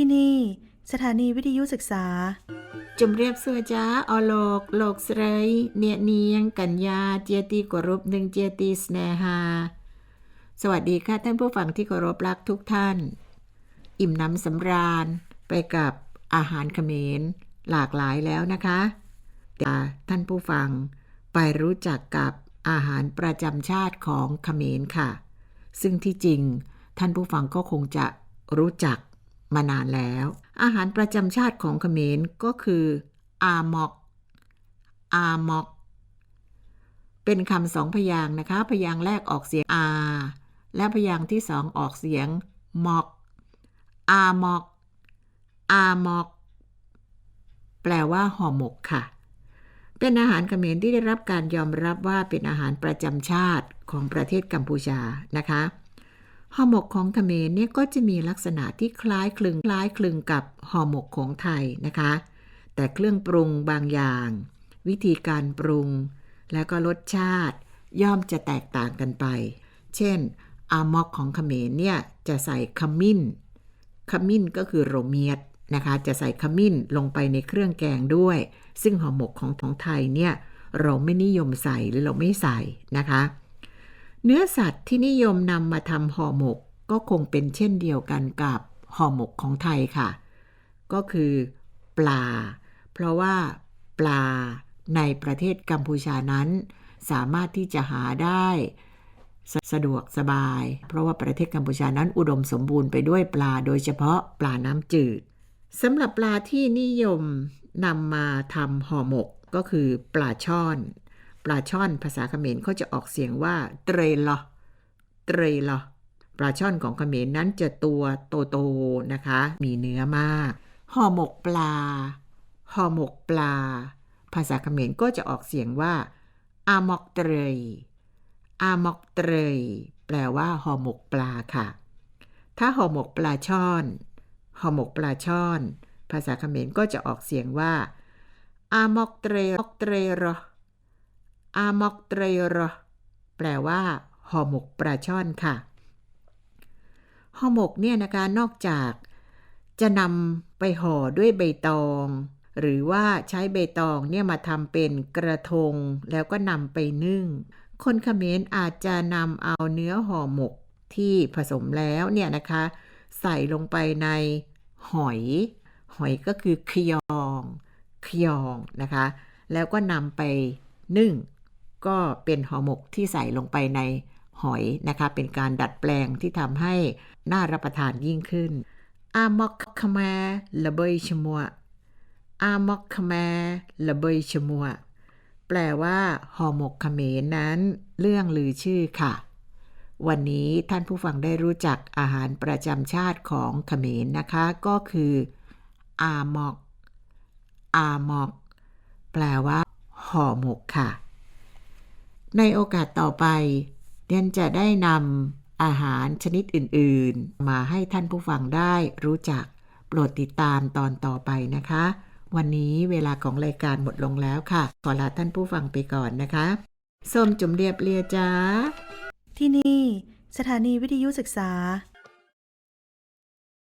ที่นี่ สถานีวิทยุศึกษาจุมเรียบสัวจ้าอโลกโลกสไรเนียเนียงกัญญาเจียตีกรุปหนึ่งเจียตีสเนหา สวัสดีค่ะท่านผู้ฟังที่เคารพรักทุกท่าน อิ่มน้ำสำราญไปกับอาหารเขมรหลากหลายแล้วนะคะแต่ท่านผู้ฟังไปรู้จักกับอาหารประจำชาติของเขมรค่ะ ซึ่งที่จริงท่านผู้ฟังก็คงจะรู้จัก มานานแล้ว อาหารประจำชาติของเขมรก็คืออามอก อามอก เป็นคำสองพยางนะคะ พยางแรกออกเสียงอา และพยางที่สองออกเสียงมอก อามอก อามอก แปลว่าห่อหมกค่ะ เป็นอาหารเขมรที่ได้รับการยอมรับว่าเป็นอาหารประจำชาติของประเทศกัมพูชานะคะ ห่อหมกของเขมรเนี่ยก็จะมีลักษณะที่คล้ายคลึงคล้ายคลึงกับห่อหมกของไทยนะคะ แต่เครื่องปรุงบางอย่าง วิธีการปรุง และก็รสชาติย่อมจะแตกต่างกันไป เช่น อามอกของเขมรเนี่ยจะใส่ขมิ้น ขมิ้นก็คือโรเมียดนะคะ จะใส่ขมิ้นลงไปในเครื่องแกงด้วย ซึ่งห่อหมกของของไทยเนี่ยเราไม่นิยมใส่หรือเราไม่ใส่นะคะ เนื้อสัตว์ที่นิยมนำมาทำห่อหมกก็คงเป็นเช่นเดียวกันกับห่อหมกของไทยค่ะ ก็คือปลา เพราะว่าปลาในประเทศกัมพูชานั้น สามารถที่จะหาได้สสะดวกสบาย เพราะว่าประเทศกัมพูชานั้นอุดมสมบูรณ์ไปด้วยปลาโดยเฉพาะปลาน้ำจืดสำหรับปลาที่นิยมนำมาทำห่อหมกก็คือปลาช่อน ปลาช่อนภาษาเขมรเขาจะออกเสียงว่าเตรลอเตรลอปลาช่อนของเขมรนั้นจะตัวโตๆนะคะ มีเนื้อมากห่อหมกปลาห่อหมกปลา ภาษาเขมรก็จะออกเสียงว่าอามอกเตรยอามอกเตรยแปลว่าห่อหมกปลาค่ะ ถ้าห่อหมกปลาช่อนห่อหมกปลาช่อน ภาษาเขมรก็จะออกเสียงว่าอามอกเตรยอกเตรยรอ อามอกเตรยรแปลว่าห่อหมกปลาช่อนค่ะห่อหมกเนี่ยนะคะนอกจากจะนำไปห่อด้วยใบตอง หรือว่าใช้ใบตองเนี่ยมาทำเป็นกระทง แล้วก็นำไปนึ่ง คนเขมรอาจจะนำเอาเนื้อห่อหมกที่ผสมแล้วเนี่ยนะคะ ใส่ลงไปในหอย หอยก็คือขยองขยองนะคะ แล้วก็นำไปนึ่ง ก็เป็นห่อหมกที่ใส่ลงไปในหอยนะคะ เป็นการดัดแปลงที่ทำให้น่ารับประทานยิ่งขึ้นอามอกขแมละเบยชมัวอามอกขแมละเบยชมัวแปลว่าห่อหมกเขมรนั้น เรื่องลือชื่อค่ะ วันนี้ท่านผู้ฟังได้รู้จักอาหารประจำชาติของเขมรนะคะ ก็คือ อามอก อามอก แปลว่าห่อหมกค่ะ ในโอกาสต่อไปเดนจะได้นำอาหารชนิดอื่น ๆ มาให้ท่านผู้ฟังได้รู้จัก โปรดติดตามตอนต่อไปนะคะ วันนี้เวลาของรายการหมดลงแล้วค่ะ ขอลาท่านผู้ฟังไปก่อนนะคะส้มจุ่มเรียบเรียจ้าที่นี่ สถานีวิทยุศึกษา